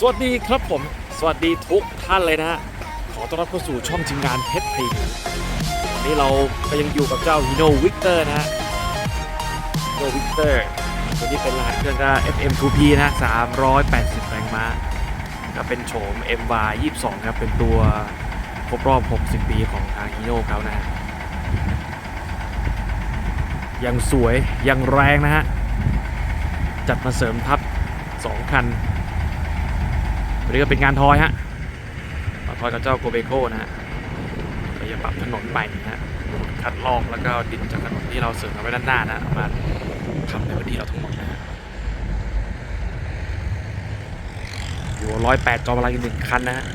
สวัสดีครับผม สวัสดีทุกท่านเลยนะฮะ ขอต้อนรับเข้าสู่ช่องทีมงานเพชรไทยบูวันนี้เราก็ยังอยู่กับเจ้าฮีโนวิกเตอร์นะฮะฮีโนวิกเตอร์ตัวนี้เป็นรหัสเครื่องก็ FM2P นะฮะ380 แรงม้าก็เป็นโฉม MY 22 ครับ เป็นตัวครบรอบ 60 ปีของทางฮีโนเขานะฮะ ยังสวย ยังแรงนะฮะ จัดมาเสริมทัพ 2 คัน วันนี้ก็เป็นงานทอยฮะทอยกับเจ้าโกเบโกนะฮะเราจะปรับถนนใหม่นะฮะคัดลอกแล้วก็ดินจากถนนที่เราเสริมเอาไว้ด้านหน้านะมาทำในวันนี้เราทั้งหมดนะฮะอยู่ร้อยแปดจอมพลังอีกหนึ่งคันนะฮะ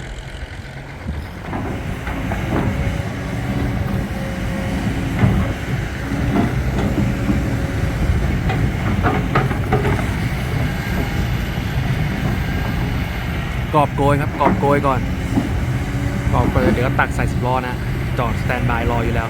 กอบโกยครับกอบโกยก่อนกอบโกยเดี๋ยวก็ตักใส่สิบล้อนะ จอดสแตนบายรออยู่แล้ว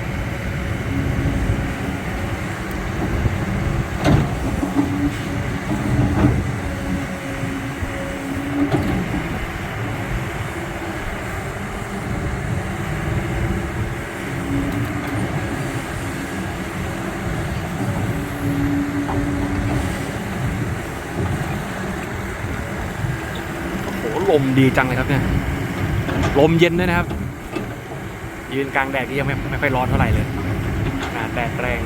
โอมดีจังเลยครับเนี่ย ลมเย็นด้วยนะครับ ยืนกลางแดดที่ยังไม่ไม่ค่อยร้อนเท่าไหร่เลยแดดแรง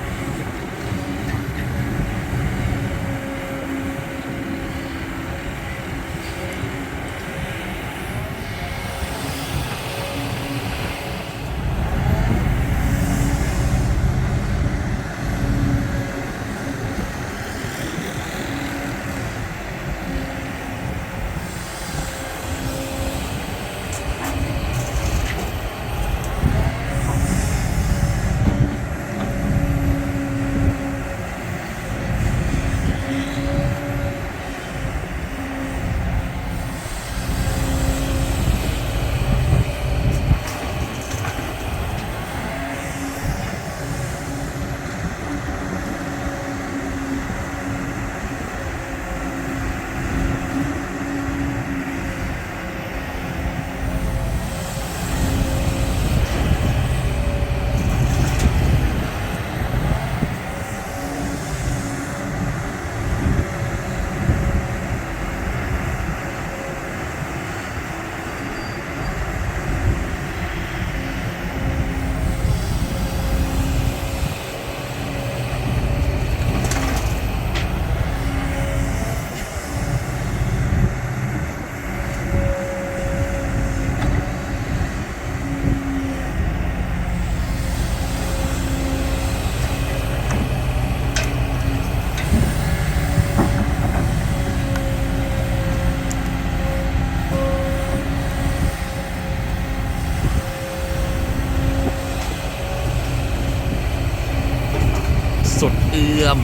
สุดเอื้อม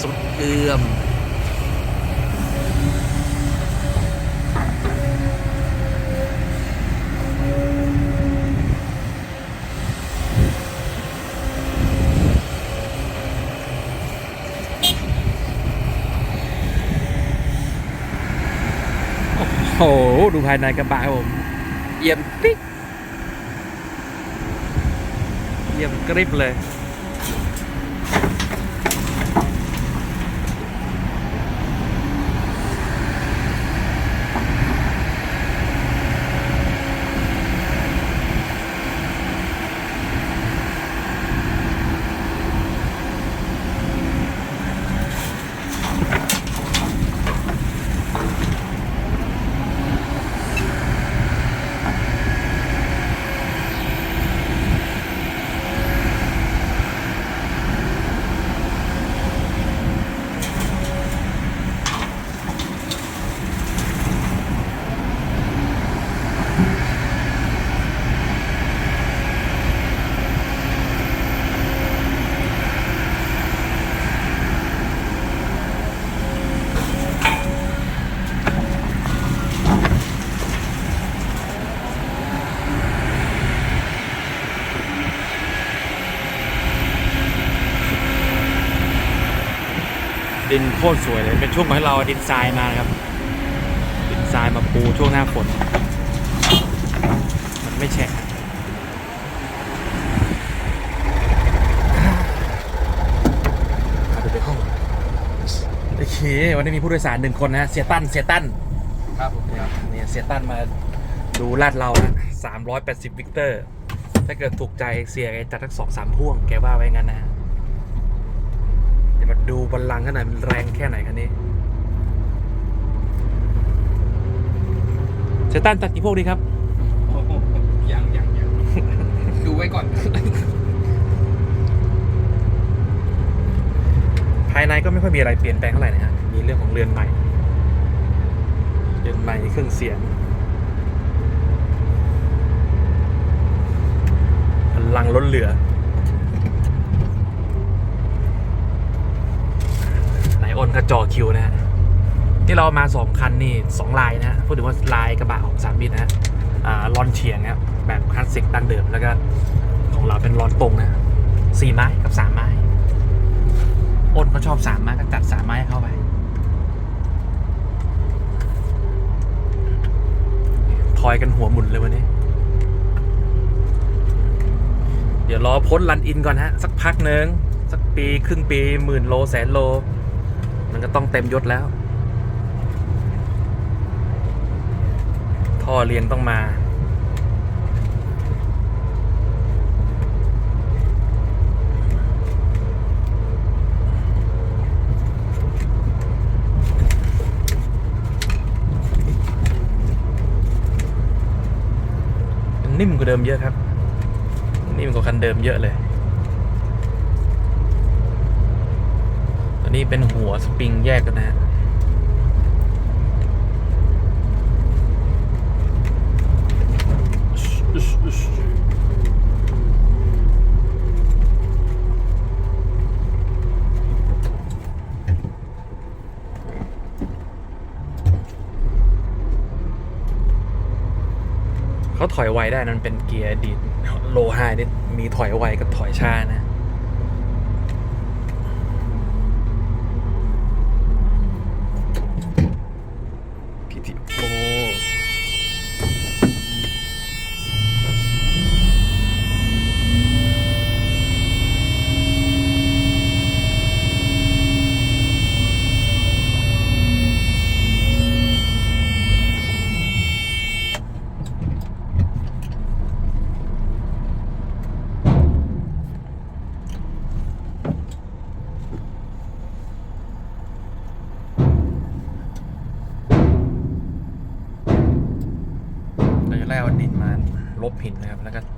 สุดเอื้อม โอ้โห ดูภายในกระบะครับผมเยี่ยมปิ๊กเยี่ยมกริบเลย ตรสวยเลย เป็นช่วงของให้เราเอาดินทรายมานะครับ ดินทรายมาปูช่วงหน้าฝน มันไม่แฉะมาดูในห้องโอเค วันนี้มีผู้โดยสารหนึ่งคนนะฮะเสียตั้น เสียตั้น ครับผมครับเนี่ยเสียตั้นมาดูลาดเรานะ380วิกเตอร์ ถ้าเกิดถูกใจเสียแกจัดทั้งสองสามพ่วง แกว่าไว้งั้นนะฮะเดี๋ยว มาดูบอลลังก์กันหน่อยมันแรงแค่ไหนคันนี้เสียตั้นจัดกี่พวกดีครับโอ้โหยังยังยังดูไว้ก่อน ภายในก็ไม่ค่อยมีอะไรเปลี่ยนแปลงเท่าไหร่นะฮะมีเรื่องของเรือนใหม่ เรือนใหม่เครื่องเสียงพลังล้นเหลือ ไหนอ้นก็จอคิวนะฮะที่เรามาสองคันนี่สองลายนะพูดถึงว่าลายกระบะของสามมิตรนะฮะอ่าลอนเฉียงครับแบบคลาสสิกดั้งเดิมแล้วก็ของเราเป็นลอนตรงนะสี่ไม้กับสามไม้อ้นเขาชอบสามไม้ก็จัดสามไม้เข้าไปทอยกันหัวหมุนเลยวันนี้ เดี๋ยวรอพ้นรันอินก่อนฮะ สักพักหนึ่งสักปีครึ่งปีหมื่นโลแสนโล มันก็ต้องเต็มยศแล้ว ท่อเรียงต้องมา นิ่มกว่าเดิมเยอะครับ นิ่มกว่าคันเดิมเยอะเลย ตัว นี้เป็นหัวสปริงแยกกันนะฮะเขาถอยไวได้นั่นเป็นเกียร์ดีดโลไฮนี่มีถอยไวกับถอยช้านะ พีที โอ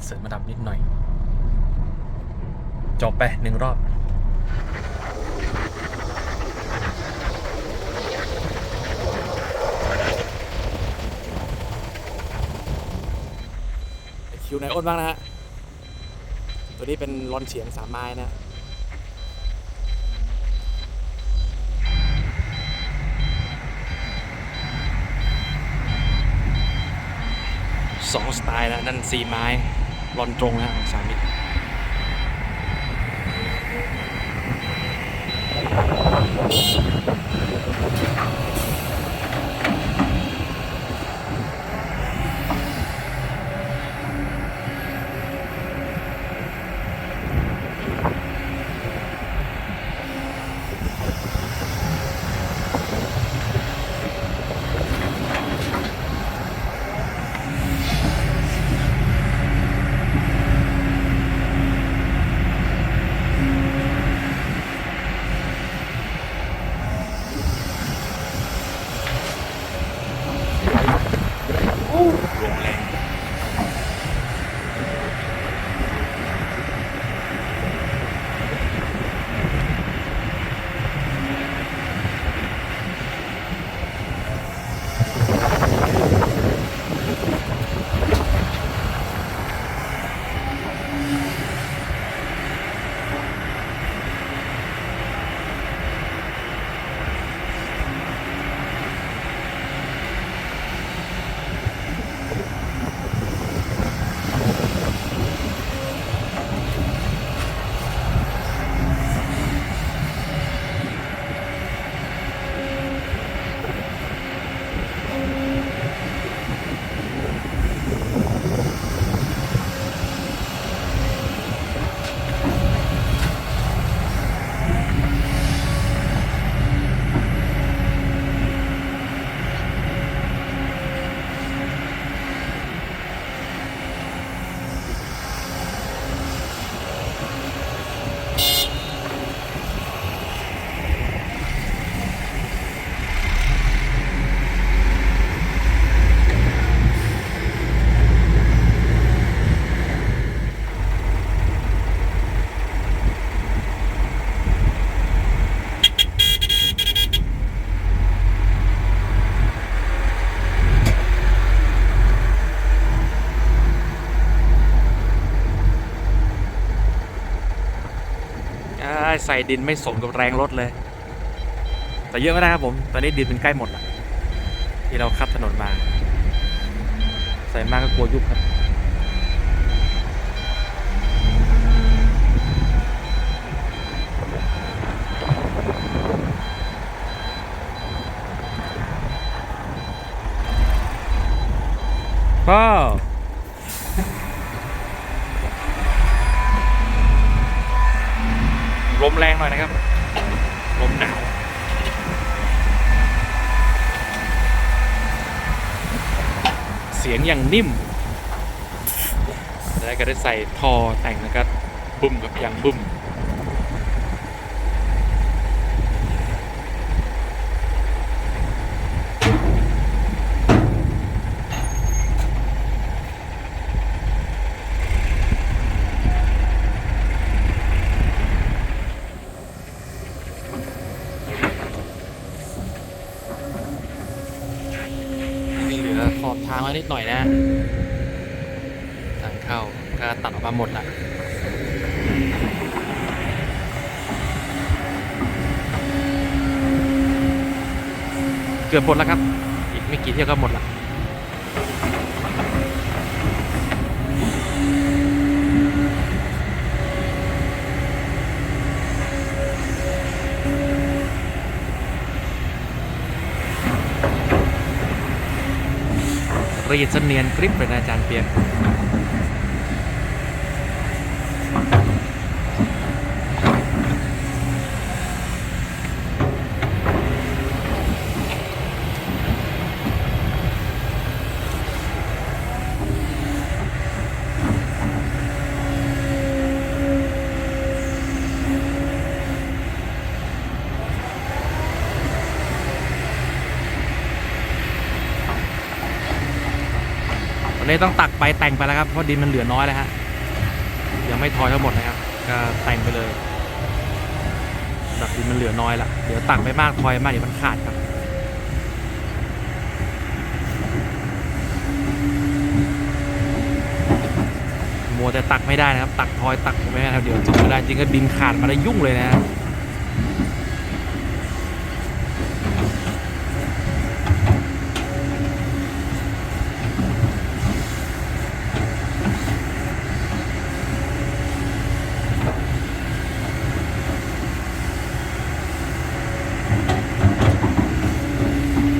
เสริมระดับนิดหน่อย จบไปหนึ่งรอบ คิวไหนอ้นบ้างนะฮะ ตัวนี้เป็นรอนเฉียงสามไม้นะสองสไตล์นะนั่นสี่ไม้ ลอนตรงนะของสามิตร ใส่ดินไม่สมกับแรงรถเลย แต่เยอะไม่ได้ครับผม ตอนนี้ดินมันใกล้หมดละที่เราคัดถนนมา ใส่มากก็กลัวยุบครับก็ ลมแรงหน่อยนะครับ ลมหนาวเสียงอย่างนิ่ม แล้วก็ได้ใส่ทอแต่งนะครับบุ้มกับอย่างบุ้ม เหลือขอบทางแล้ว นิดหน่อยนะ ทางเข้าก็ตัดออกมาหมดละเกือบหมดแล้วครับ อีกไม่กี่เที่ยวก็หมดละ รีดเสนียนกริปเป็นอาจารย์เปียก นี้ต้องตักไปแต่งไปแล้วครับเพราะดินมันเหลือน้อยแล้วฮะยังไม่ทอยทั้งหมดนะครับก็แต่งไปเลยแบบดินมันเหลือน้อยละเดี๋ยวตักไปมากทอยมากเดี๋ยวมันขาดครับมัวแต่ตักไม่ได้นะครับ ตักทอยตักไม่ได้ครับเดี๋ยวจบไม่ได้จริงก็ดินขาดมาแล้ยุ่งเลยนะฮะ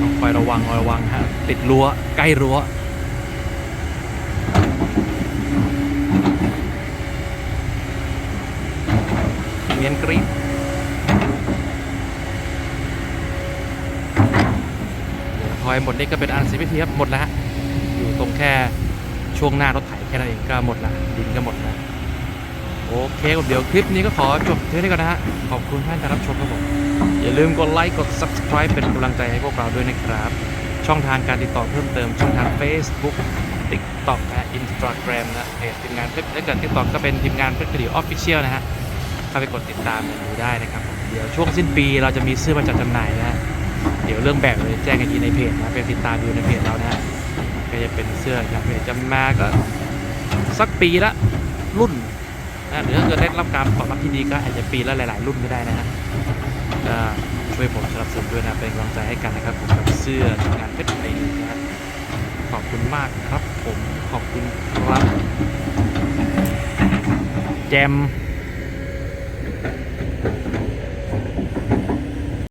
ต้องคอยระวังคอยระวังฮะ ติดรั้วใกล้รั้วเนียนกรีดทอยหมดนี่ก็เป็นอันสียพิธีครับหมดแล้วฮะอยู่ตรงแค่ช่วงหน้ารถไถแค่นั้นเองก็หมดละดินก็หมดล้วโอเคครับเดี๋ยวคลิปนี้ก็ขอจบเท่านี้ก่อนนะฮะ ขอบคุณท่านที่รับชมครับผม อย่าลืมกดไลค์ กด subscribe เป็นกำลังใจให้พวกเราด้วยนะครับ ช่องทางการติดต่อเพิ่มเติมช่องทาง Facebook TikTok นะ Instagram นะเพจทีมงานเพชรถ้าเกิด TikTok ก็เป็นทีมงานเพชรคดีออฟฟิเชียลนะฮะเข้าไปกดติดตามดูได้นะครับเดี๋ยวช่วงสิ้นปีเราจะมีเสื้อมาจัดจำหน่ายนะฮะเดี๋ยวเรื่องแบบเลยแจ้งกันทีในเพจนะไปติดตามดูในเพจเรานะฮะก็จะเป็นเสื้อจากเพจจำมาก็สักปีละรุ่นนะหรือถ้าเกิดได้รับการตอบรับที่ดีก็อาจจะปีละหลาย ๆ รุ่นก็ได้นะฮะก็ ช่วยผมสนับสนุนด้วยนะเป็นกำลังใจให้กันนะครับผมกับเสื้อทีมงานเพชรไทยนะฮะขอบคุณมากครับผมขอบคุณครับ แจม